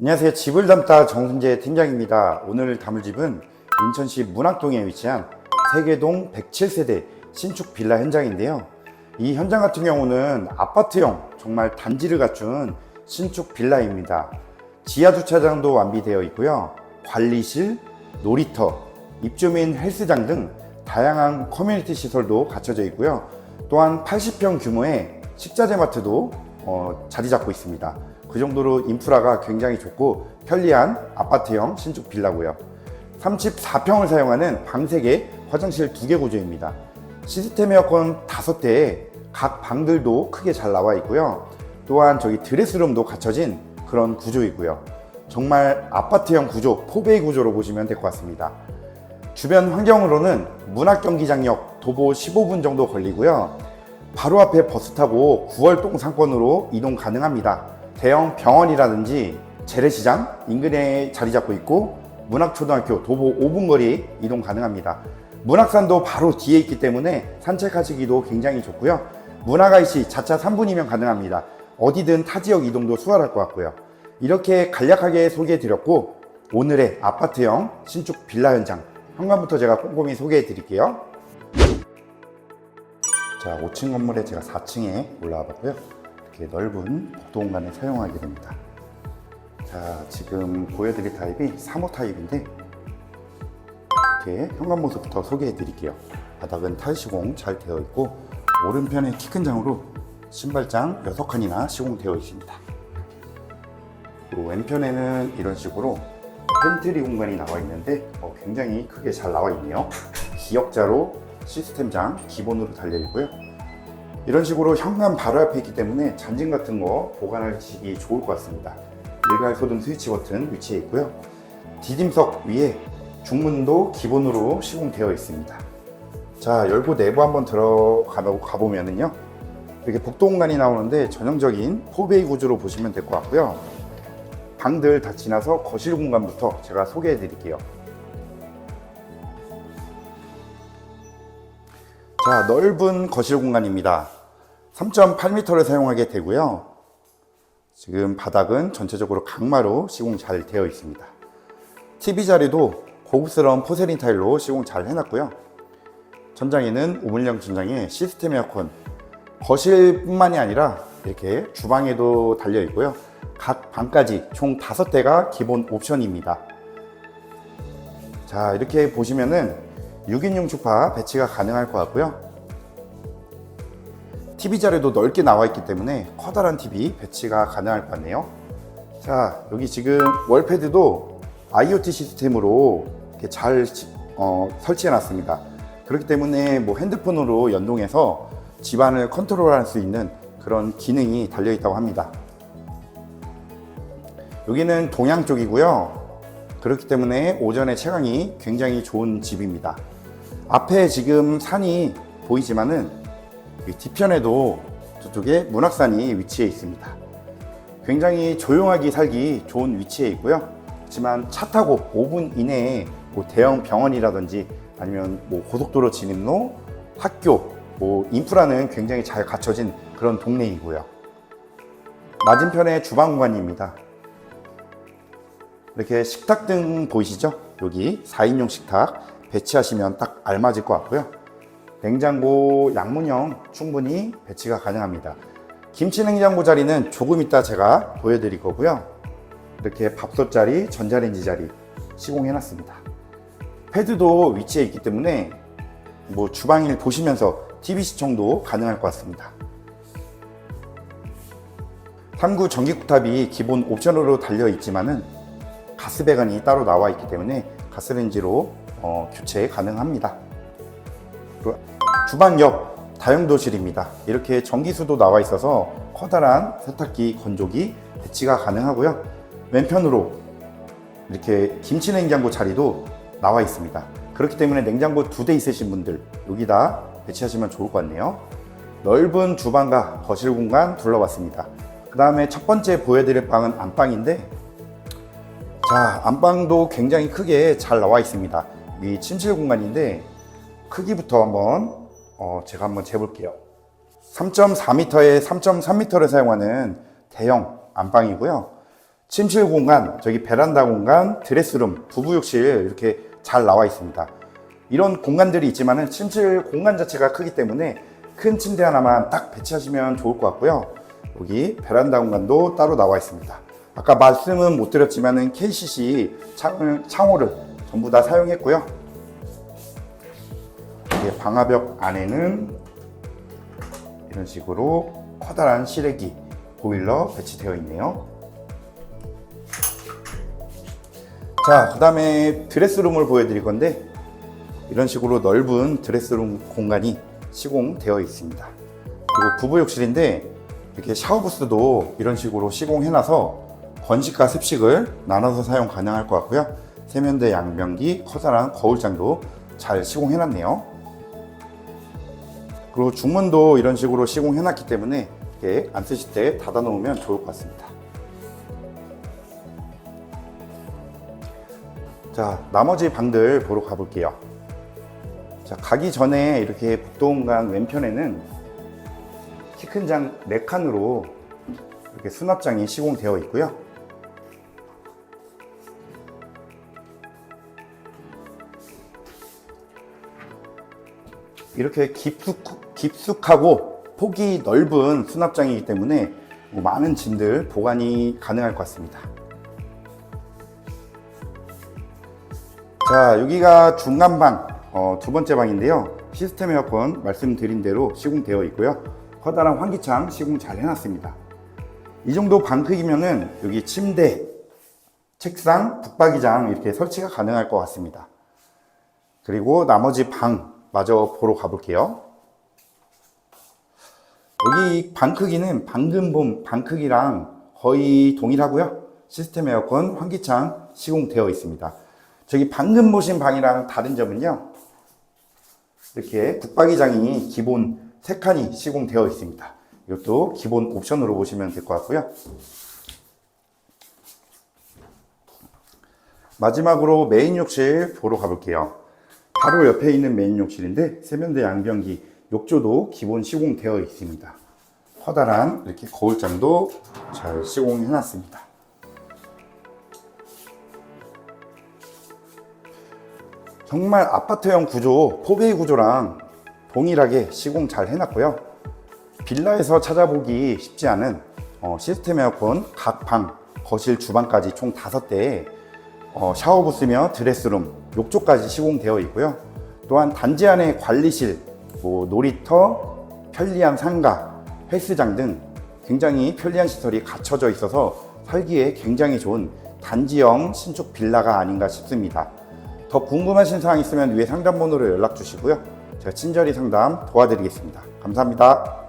안녕하세요. 집을 담다 정순재 팀장입니다. 오늘 담을 집은 인천시 문학동에 위치한 세계동 107세대 신축 빌라 현장인데요. 이 현장 같은 경우는 아파트형 정말 단지를 갖춘 신축 빌라입니다. 지하 주차장도 완비되어 있고요. 관리실, 놀이터, 입주민 헬스장 등 다양한 커뮤니티 시설도 갖춰져 있고요. 또한 80평 규모의 식자재 마트도 어, 자리 잡고 있습니다. 그 정도로 인프라가 굉장히 좋고 편리한 아파트형 신축 빌라고요. 34평을 사용하는 방 3개, 화장실 2개 구조입니다. 시스템 에어컨 5대에 각 방들도 크게 잘 나와 있고요. 또한 저기 드레스룸도 갖춰진 그런 구조이고요. 정말 아파트형 구조, 포베이 구조로 보시면 될 것 같습니다. 주변 환경으로는 문학 경기장역 도보 15분 정도 걸리고요. 바로 앞에 버스 타고 9월동 상권으로 이동 가능합니다. 대형 병원이라든지 재래시장 인근에 자리 잡고 있고 문학초등학교 도보 5분 거리 이동 가능합니다. 문학산도 바로 뒤에 있기 때문에 산책하시기도 굉장히 좋고요. 문학IC 자차 3분이면 가능합니다. 어디든 타 지역 이동도 수월할 것 같고요. 이렇게 간략하게 소개해 드렸고 오늘의 아파트형 신축 빌라 현장 현관부터 제가 꼼꼼히 소개해 드릴게요. 자, 5층 건물에 제가 4층에 올라와 봤고요. 이렇게 넓은 복도 공간을 사용하게 됩니다. 자, 지금 보여드릴 타입이 3호 타입인데 이렇게 현관 모습부터 소개해 드릴게요. 바닥은 타일 시공 잘 되어 있고 오른편에 키 큰 장으로 신발장 6칸이나 시공되어 있습니다. 그리고 왼편에는 이런 식으로 팬트리 공간이 나와 있는데 어, 굉장히 크게 잘 나와 있네요. 기역자로 시스템장 기본으로 달려 있고요. 이런 식으로 현관 바로 앞에 있기 때문에 잔짐 같은 거 보관하시기 좋을 것 같습니다. 일괄 소등 스위치 버튼 위치해 있고요. 디딤석 위에 중문도 기본으로 시공되어 있습니다. 자, 열고 내부 한번 들어가 보면은요. 이렇게 복도 공간이 나오는데 전형적인 포베이 구조로 보시면 될 것 같고요. 방들 다 지나서 거실 공간부터 제가 소개해 드릴게요. 자, 넓은 거실 공간입니다. 3.8m를 사용하게 되고요. 지금 바닥은 전체적으로 강마로 시공 잘 되어 있습니다. TV 자리도 고급스러운 포세린 타일로 시공 잘 해놨고요. 전장에는 우물형 전장에 시스템 에어컨, 거실뿐만이 아니라 이렇게 주방에도 달려 있고요. 각 방까지 총 5대가 기본 옵션입니다. 자, 이렇게 보시면은 6인용 주파 배치가 가능할 것 같고요. TV 자리도 넓게 나와 있기 때문에 커다란 TV 배치가 가능할 것 같네요. 자, 여기 지금 월패드도 IoT 시스템으로 이렇게 잘 어, 설치해 놨습니다. 그렇기 때문에 뭐 핸드폰으로 연동해서 집안을 컨트롤할 수 있는 그런 기능이 달려 있다고 합니다. 여기는 동양 쪽이고요. 그렇기 때문에 오전에 채광이 굉장히 좋은 집입니다. 앞에 지금 산이 보이지만은 이 뒤편에도 저쪽에 문학산이 위치해 있습니다. 굉장히 조용하게 살기 좋은 위치에 있고요. 하지만 차 타고 5분 이내에 뭐 대형 병원이라든지 아니면 뭐 고속도로 진입로, 학교, 뭐 인프라는 굉장히 잘 갖춰진 그런 동네이고요. 맞은편에 주방 공간입니다. 이렇게 식탁 등 보이시죠? 여기 4인용 식탁 배치하시면 딱 알맞을 것 같고요. 냉장고 양문형 충분히 배치가 가능합니다. 김치 냉장고 자리는 조금 이따 제가 보여드릴 거고요. 이렇게 밥솥 자리, 전자레인지 자리 시공해 놨습니다. 패드도 위치해 있기 때문에 뭐 주방일 보시면서 TV 시청도 가능할 것 같습니다. 3구 전기쿠탑이 기본 옵션으로 달려 있지만은 가스 배관이 따로 나와 있기 때문에 가스레인지로 어, 교체 가능합니다. 그리고 주방 옆 다용도실입니다. 이렇게 전기수도 나와 있어서 커다란 세탁기, 건조기 배치가 가능하고요. 왼편으로 이렇게 김치 냉장고 자리도 나와 있습니다. 그렇기 때문에 냉장고 두 대 있으신 분들 여기다 배치하시면 좋을 것 같네요. 넓은 주방과 거실 공간 둘러봤습니다. 그 다음에 첫 번째 보여드릴 방은 안방인데 자, 안방도 굉장히 크게 잘 나와 있습니다. 이 침실 공간인데 크기부터 한번 어, 제가 한번 재볼게요. 3.4m에 3.3m를 사용하는 대형 안방이고요. 침실 공간, 저기 베란다 공간, 드레스룸, 부부욕실 이렇게 잘 나와 있습니다. 이런 공간들이 있지만은 침실 공간 자체가 크기 때문에 큰 침대 하나만 딱 배치하시면 좋을 것 같고요. 여기 베란다 공간도 따로 나와 있습니다. 아까 말씀은 못 드렸지만은 KCC 창을, 창호를 전부 다 사용했고요. 이게 방화벽 안에는 이런 식으로 커다란 실외기 보일러 배치되어 있네요. 자, 그 다음에 드레스룸을 보여드릴 건데 이런 식으로 넓은 드레스룸 공간이 시공되어 있습니다. 그리고 부부욕실인데 이렇게 샤워부스도 이런 식으로 시공해놔서 건식과 습식을 나눠서 사용 가능할 것 같고요. 세면대 양변기, 커다란 거울장도 잘 시공해놨네요. 그리고 중문도 이런 식으로 시공해놨기 때문에 이렇게 안 쓰실 때 닫아 놓으면 좋을 것 같습니다. 자, 나머지 방들 보러 가볼게요. 자, 가기 전에 이렇게 복도공간 왼편에는 키 큰 장 4칸으로 이렇게 수납장이 시공되어 있고요. 이렇게 깊숙, 깊숙하고 폭이 넓은 수납장이기 때문에 뭐 많은 짐들 보관이 가능할 것 같습니다. 자, 여기가 중간방, 어, 두 번째 방인데요. 시스템 에어컨 말씀드린 대로 시공되어 있고요. 커다란 환기창 시공 잘 해놨습니다. 이 정도 방 크기면은 여기 침대, 책상, 북박이장 이렇게 설치가 가능할 것 같습니다. 그리고 나머지 방 마저 보러 가볼게요. 여기 방 크기는 방금 본 방 크기랑 거의 동일하고요. 시스템 에어컨 환기창 시공되어 있습니다. 저기 방금 보신 방이랑 다른 점은요. 이렇게 북박이장이 기본 3칸이 시공되어 있습니다. 이것도 기본 옵션으로 보시면 될 것 같고요. 마지막으로 메인 욕실 보러 가볼게요. 바로 옆에 있는 메인 욕실인데 세면대 양변기 욕조도 기본 시공되어 있습니다. 커다란 이렇게 거울장도 잘 시공해 놨습니다. 정말 아파트형 구조, 포베이 구조랑 동일하게 시공 잘 해놨고요. 빌라에서 찾아보기 쉽지 않은 어, 시스템 에어컨 각 방, 거실, 주방까지 총 5대에 어, 샤워부 스며 드레스룸, 욕조까지 시공되어 있고요. 또한 단지 안에 관리실, 뭐 놀이터, 편리한 상가, 헬스장 등 굉장히 편리한 시설이 갖춰져 있어서 살기에 굉장히 좋은 단지형 신축 빌라가 아닌가 싶습니다. 더 궁금하신 사항 있으면 위에 상담번호로 연락 주시고요. 제가 친절히 상담 도와드리겠습니다. 감사합니다.